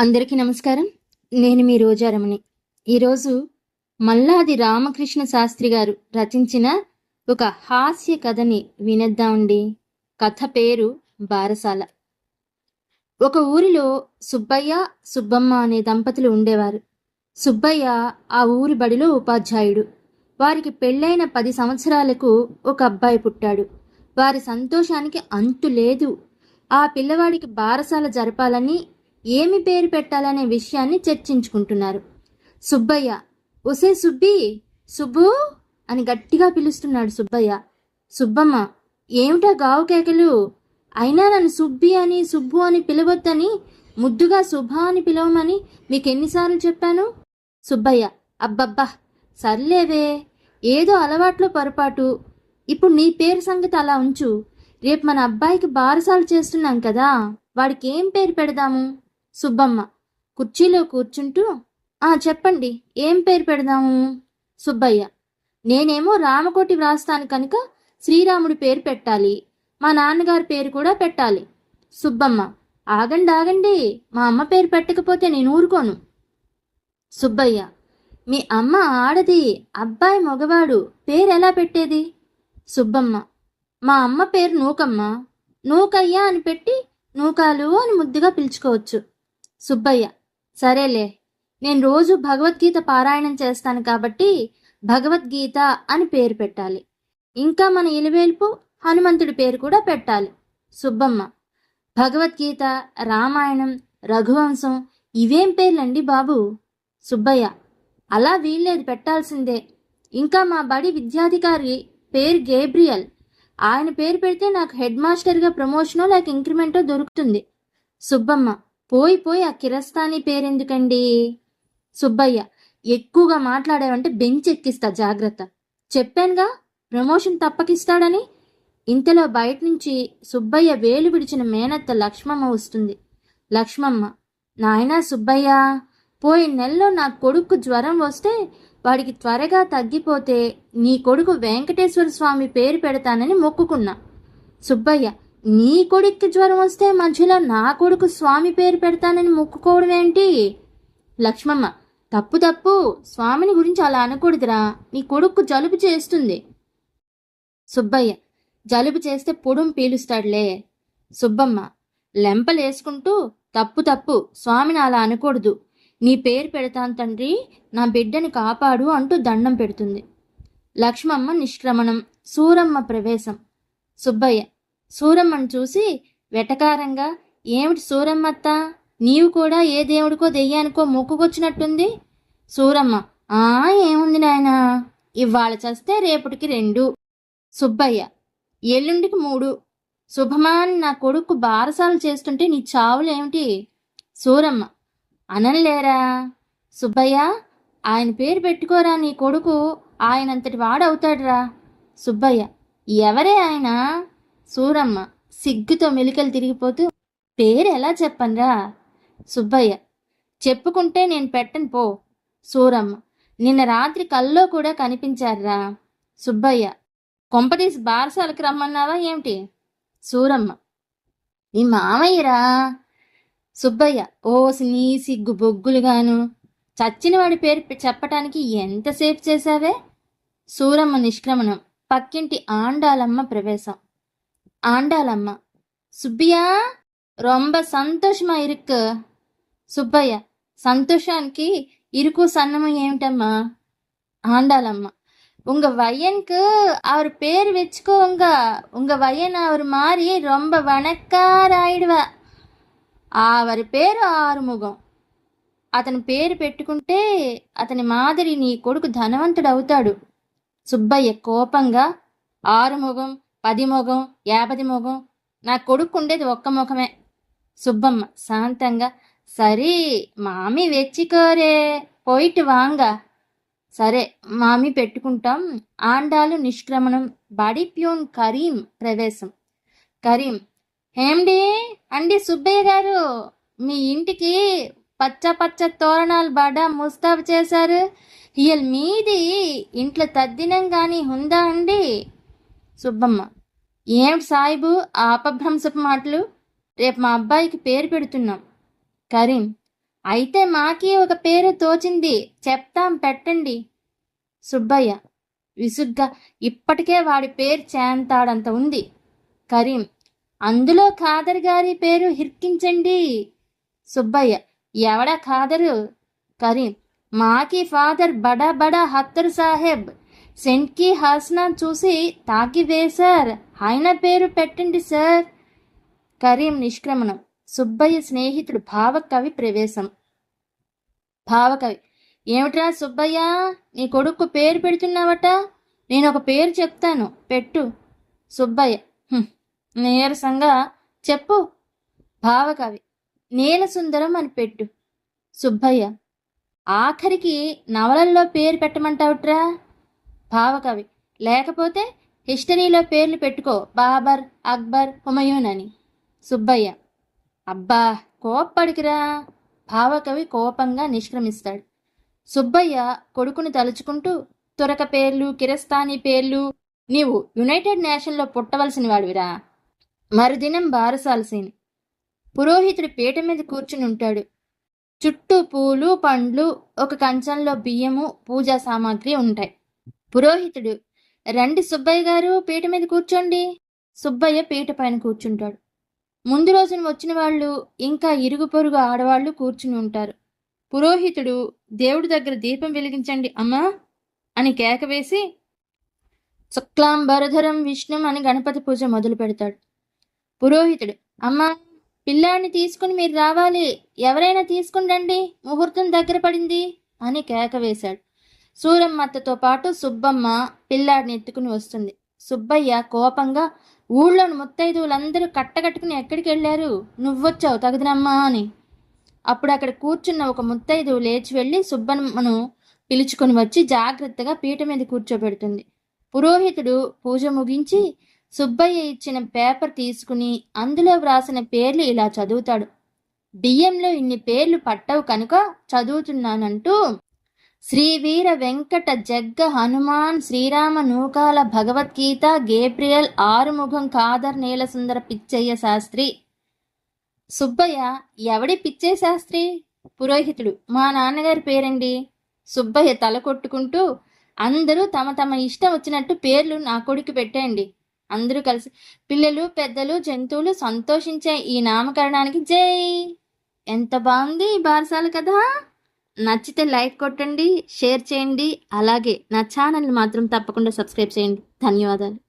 అందరికీ నమస్కారం. నేను మీ రోజారమణి ఈరోజు మల్లాది రామకృష్ణ శాస్త్రి గారు రచించిన ఒక హాస్య కథని వినేద్దామండి కథ పేరు బారసాల. ఒక ఊరిలో సుబ్బయ్య సుబ్బమ్మ అనే దంపతులు ఉండేవారు. సుబ్బయ్య ఆ ఊరి బడిలో ఉపాధ్యాయుడు. వారికి పెళ్ళైన పది సంవత్సరాలకు ఒక అబ్బాయి పుట్టాడు. వారి సంతోషానికి అంతు లేదు. ఆ పిల్లవాడికి బారసాల జరపాలని ఏమి పేరు పెట్టాలనే విషయాన్ని చర్చించుకుంటున్నారు. సుబ్బయ్య ఒసే సుబ్బి సుబ్బు అని గట్టిగా పిలుస్తున్నాడు సుబ్బయ్య. సుబ్బమ్మ ఏమిటా గావు కేకలు? అయినా నన్ను సుబ్బి అని సుబ్బు అని పిలవద్దని ముద్దుగా శుభ అని పిలవమని మీకు ఎన్నిసార్లు చెప్పాను? సుబ్బయ్య అబ్బబ్బా సర్లేవే ఏదో అలవాట్లో పొరపాటు. ఇప్పుడు నీ పేరు సంగతి అలా ఉంచు. రేపు మన అబ్బాయికి బారసాలు చేస్తున్నాం కదా వాడికి ఏం పేరు పెడదాము? సుబ్బమ్మ. కుర్చీలో కూర్చుంటూ ఆ చెప్పండి ఏం పేరు పెడదాము? సుబ్బయ్య. నేనేమో రామకోటి వ్రాస్తాను కనుక శ్రీరాముడి పేరు పెట్టాలి. మా నాన్నగారి పేరు కూడా పెట్టాలి. సుబ్బమ్మ. ఆగండి ఆగండి మా అమ్మ పేరు పెట్టకపోతే నేను ఊరుకోను. సుబ్బయ్య. మీ అమ్మ ఆడది అబ్బాయి మగవాడు పేరు ఎలా పెట్టేది? సుబ్బమ్మ. మా అమ్మ పేరు నూకమ్మ. నూకయ్య అని పెట్టి నూకాలు అని ముద్దుగా పిలుచుకోవచ్చు. సుబ్బయ్య సరేలే. నేను రోజు భగవద్గీత పారాయణం చేస్తాను కాబట్టి భగవద్గీత అని పేరు పెట్టాలి. ఇంకా మన ఇలివేల్పు హనుమంతుడి పేరు కూడా పెట్టాలి. సుబ్బమ్మ భగవద్గీత రామాయణం రఘువంశం ఇవేం పేర్లండి బాబు? సుబ్బయ్య అలా వీల్లేదు పెట్టాల్సిందే. ఇంకా మా బడి విద్యాధికారి పేరు గేబ్రియల్. ఆయన పేరు పెడితే నాకు హెడ్ మాస్టర్గా ప్రమోషనో లేక ఇంక్రిమెంటో దొరుకుతుంది. సుబ్బమ్మ పోయి పోయి ఆ కిరస్తాని పేరెందుకండి? సుబ్బయ్య ఎక్కువగా మాట్లాడావంటే బెంచ్ ఎక్కిస్తా జాగ్రత్త. చెప్పానుగా ప్రమోషన్ తప్పకిస్తాడని? ఇంతలో బయట నుంచి సుబ్బయ్య వేలు విడిచిన మేనత్త లక్ష్మమ్మ వస్తుంది. లక్ష్మమ్మ నాయనా సుబ్బయ్య పోయిన నెలలో నా కొడుకు జ్వరం వస్తే వాడికి త్వరగా తగ్గిపోతే నీ కొడుకు వెంకటేశ్వర స్వామి పేరు పెడతానని మొక్కుకున్నా. సుబ్బయ్య నీ కొడుక్కి జ్వరం వస్తే మధ్యలో నా కొడుకు స్వామి పేరు పెడతానని మొక్కుకోవడం ఏంటి? లక్ష్మమ్మ తప్పు తప్పు. స్వామిని గురించి అలా అనకూడదురా. నీ కొడుకు జలుబు చేస్తుంది. సుబ్బయ్య జలుబు చేస్తే పొడుం పీలుస్తాడులే. సుబ్బమ్మ లెంపలేసుకుంటూ తప్పు తప్పు. స్వామిని అలా అనకూడదు. నీ పేరు పెడతాను తండ్రి నా బిడ్డని కాపాడు అంటూ దండం పెడుతుంది. లక్ష్మమ్మ నిష్క్రమణం సూరమ్మ ప్రవేశం. సుబ్బయ్య సూరమ్మను చూసి వెటకారంగా ఏమిటి సూరమ్మత్త? నీవు కూడా ఏ దేవుడికో దెయ్యానికో మొక్కుకొచ్చినట్టుంది? సూరమ్మ ఆ ఏముంది నాయనా? ఇవాళ చస్తే రేపటికి రెండు. సుబ్బయ్య ఎల్లుండికి మూడు. శుభమాని నా కొడుకు బారసాలు చేస్తుంటే నీ చావులేమిటి? సూరమ్మ అనలేరా? సుబ్బయ్య ఆయన పేరు పెట్టుకోరా నీ కొడుకు. ఆయనంతటి వాడవుతాడురా. సుబ్బయ్య ఎవరే ఆయన? సూరమ్మ సిగ్గుతో మెలికలు తిరిగిపోతూ పేరు ఎలా చెప్పనురా? సుబ్బయ్య చెప్పుకుంటే నేను పెట్టను పో. సూరమ్మ నిన్న రాత్రి కల్లో కూడా కనిపించారురా. సుబ్బయ్య కొంపదీసి బారసాలకు రమ్మన్నావా ఏమిటి? సూరమ్మ. నీ మామయ్యరా? సుబ్బయ్య ఓసి నీ సిగ్గు బొగ్గులుగాను చచ్చినవాడి పేరు చెప్పటానికి ఎంతసేపు చేశావే? సూరమ్మ నిష్క్రమణం పక్కింటి ఆండాలమ్మ ప్రవేశం. ఆండాలమ్మ సుబ్బియా రొంబ సంతోషమా ఇరుక్కు సుబ్బయ్య సంతోషానికి ఇరుకు సన్నము ఏమిటమ్మా ஆண்டாளம்மா உங்க பையனுக்கு அவர் பேர் வச்சுக்கோங்க உங்க பையன் அவர் மாதிரி ரொம்ப வணக்கார ஆயிடுவా ఆవరి పేరు ఆరుముఖం అతని పేరు పెట్టుకుంటే అతని మాదిరి నీ కొడుకు ధనవంతుడు అవుతాడు సుబ్బయ్య కోపంగా ఆరుముఖం పది మొగం యాభది మొగం నా కొడుకు ఉండేది ఒక్క ముఖమే. సుబ్బమ్మ శాంతంగా సరే మామి వెచ్చికోరే పోయిட்டு వాంగ. సరే మామి పెట్టుకుంటాం. ఆండాలు నిష్క్రమణం బాడీ ప్యూన్ కరీం ప్రవేశం. కరీం ఏమండి అండి సుబ్బయ్య గారు మీ ఇంటికి పచ్చ పచ్చ తోరణాలు బాడా ముస్తాబు చేశారు. ఇయల్ మీది ఇంట్లో తద్దినం కానీ ఉందా అండి? సుబ్బమ్మ. ఏమిటి సాయిబు ఆ అపభ్రంశపు మాటలు? రేపు మా అబ్బాయికి పేరు పెడుతున్నాం. కరీం. అయితే మాకి ఒక పేరు తోచింది. చెప్తాం పెట్టండి. సుబ్బయ్య. విసుగ్గా ఇప్పటికే వాడి పేరు చేంతాడంత ఉంది. కరీం. అందులో ఖాదర్ గారి పేరు హిర్కించండి. సుబ్బయ్య. ఎవడా ఖాదరు? కరీం. మాకి ఫాదర్ బడా బడా హత్తర్ సాహెబ్. సెంట్కి హాసనా చూసి తాకివే సార్. ఆయన పేరు పెట్టండి సార్. కరీం నిష్క్రమణం. సుబ్బయ్య స్నేహితుడు భావకవి ప్రవేశం. భావకవి. ఏమిట్రా సుబ్బయ్య? నీ కొడుకు పేరు పెడుతున్నావట? నేను ఒక పేరు చెప్తాను. పెట్టు. సుబ్బయ్య. నీరసంగా చెప్పు. భావకవి. నీల సుందరం అని పెట్టు. సుబ్బయ్య. ఆఖరికి నవలల్లో పేరు పెట్టమంటావుట్రా? భావకవి. లేకపోతే హిస్టరీలో పేర్లు పెట్టుకో. బాబర్ అక్బర్ హుమయూన్ అని సుబ్బయ్య. అబ్బా కోప్పడికిరా. భావకవి కోపంగా నిష్క్రమిస్తాడు. సుబ్బయ్య కొడుకును తలుచుకుంటూ తురక పేర్లు కిరస్తానీ పేర్లు నీవు యునైటెడ్ నేషన్లో పుట్టవలసిన వాడివిరా మరుదినం బారసాలసేని పురోహితుడు పీట మీద కూర్చుని ఉంటాడు. చుట్టూ పూలు పండ్లు ఒక కంచంలో బియ్యము పూజా సామాగ్రి ఉంటాయి. పురోహితుడు రండి సుబ్బయ్య గారు పీట మీద కూర్చోండి. సుబ్బయ్య పీట పైన కూర్చుంటాడు. ముందు రోజున వచ్చిన వాళ్ళు ఇంకా ఇరుగు పొరుగు ఆడవాళ్ళు కూర్చుని ఉంటారు. పురోహితుడు దేవుడి దగ్గర దీపం వెలిగించండి అమ్మా అని కేక వేసి శుక్లాంబరధరం విష్ణుం అని గణపతి పూజ మొదలు పెడతాడు. పురోహితుడు అమ్మా పిల్లాడిని తీసుకుని మీరు రావాలి. ఎవరైనా తీసుకుని రండి. ముహూర్తం దగ్గర పడింది అని కేక వేశాడు. సూరమ్మత్తతో పాటు సుబ్బమ్మ పిల్లాడిని ఎత్తుకుని వస్తుంది. సుబ్బయ్య కోపంగా ఊళ్ళోని ముత్తైదువులందరూ కట్టగట్టుకుని ఎక్కడికి వెళ్ళారు? నువ్వొచ్చావు తగదనమ్మా అని. అప్పుడు అక్కడ కూర్చున్న ఒక ముత్తైదువు లేచి వెళ్ళి సుబ్బమ్మను పిలుచుకొని వచ్చి జాగ్రత్తగా పీట మీద కూర్చోబెడుతుంది. పురోహితుడు పూజ ముగించి సుబ్బయ్య ఇచ్చిన పేపర్ తీసుకుని అందులో వ్రాసిన పేర్లు ఇలా చదువుతాడు. బియ్యంలో ఇన్ని పేర్లు పట్టవు కనుక చదువుతున్నానంటూ శ్రీవీర వెంకట జగ్గ హనుమాన్ శ్రీరామ నూకాల భగవద్గీత గేబ్రియల్ ఆరుముఖం కాదర్ నీలసుందర పిచ్చయ్య శాస్త్రి. సుబ్బయ్య ఎవడి పిచ్చయ్య శాస్త్రి? పురోహితుడు. మా నాన్నగారి పేరండి? సుబ్బయ్య తల కొట్టుకుంటూ అందరూ తమ తమ ఇష్టం వచ్చినట్టు పేర్లు నా కొడుకు పెట్టేయండి. అందరూ కలిసి పిల్లలు పెద్దలు జంతువులు సంతోషించే ఈ నామకరణానికి జై! ఎంత బాగుంది ఈ బారసాల కదా నచ్చితే లైక్ కొట్టండి షేర్ చేయండి అలాగే నా ఛానల్ని మాత్రం తప్పకుండా సబ్స్క్రైబ్ చేయండి. ధన్యవాదాలు.